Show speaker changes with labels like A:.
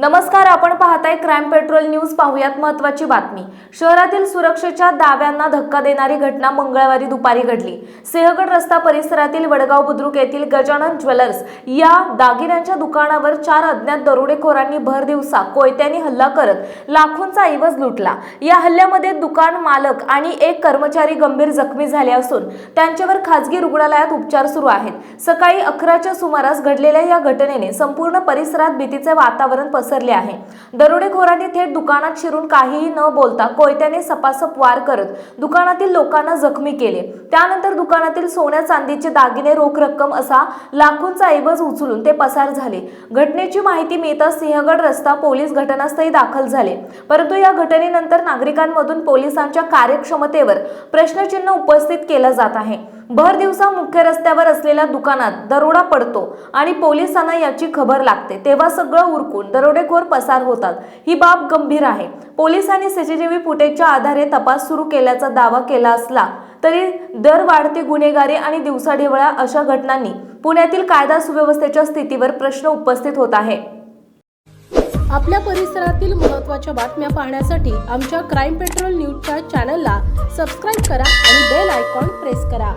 A: नमस्कार आपण पाहताय क्राईम पेट्रोल न्यूज पाहूयात महत्वाची बातमी. शहरातील सुरक्षेच्या दाव्यांना धक्का देणारी घटना मंगळवारी दुपारी घडली. सिंहगड रस्ता परिसरातील वडगाव बुद्रुक येथील गजानन ज्वेलर्स या दागिन्यांच्या दुकानावर चार अज्ञात दरोडेखोरांनी भर दिवसा कोयत्याने हल्ला करत लाखोंचा ऐवज लुटला. या हल्ल्यामध्ये दुकान मालक आणि एक कर्मचारी गंभीर जखमी झाले असून त्यांच्यावर खासगी रुग्णालयात उपचार सुरू आहेत. सकाळी अकराच्या सुमारास घडलेल्या या घटनेने संपूर्ण परिसरात भीतीचे वातावरण पसरले. आहे. दरोडेखोरांनी थेट दुकानात शिरून काहीही न बोलता कोयत्याने सपासप वार करत दुकानातील लोकांना जखमी केले. त्यानंतर दुकानातील सोन्या चांदीचे दागिने रोख रक्कम असा लाखोंचा ऐवज उचलून ते पसार झाले. घटनेची माहिती मिळताच सिंहगड रस्ता पोलीस घटनास्थळी दाखल झाले. परंतु या घटनेनंतर नागरिकांमधून पोलिसांच्या कार्यक्षमतेवर प्रश्नचिन्ह उपस्थित केलं जात आहे. भर दिवसा मुख्य रस्त्यावर असलेल्या दुकानात दरोडा पडतो आणि पोलिसांना याची खबर लागते. तेव्हा सगळं उरकून दरोडेखोर पसार होतात. ही बाब गंभीर आहे. पोलिसांनी सीसीटीव्ही फुटेजच्या आधारे तपास सुरू केल्याचा दावा केला असला तरी दर वाढती गुन्हेगारी आणि दिवसाढेवळ्या अशा घटनांनी पुण्यातील कायदा सुव्यवस्थेच्या स्थितीवर प्रश्न उपस्थित होत आहे.
B: आपल्या परिसरातील महत्त्वाच्या बातम्या पाहण्यासाठी आमच्या क्राईम पेट्रोल न्यूजच्या चॅनलला सबस्क्राईब करा आणि बेल आयकॉन प्रेस करा.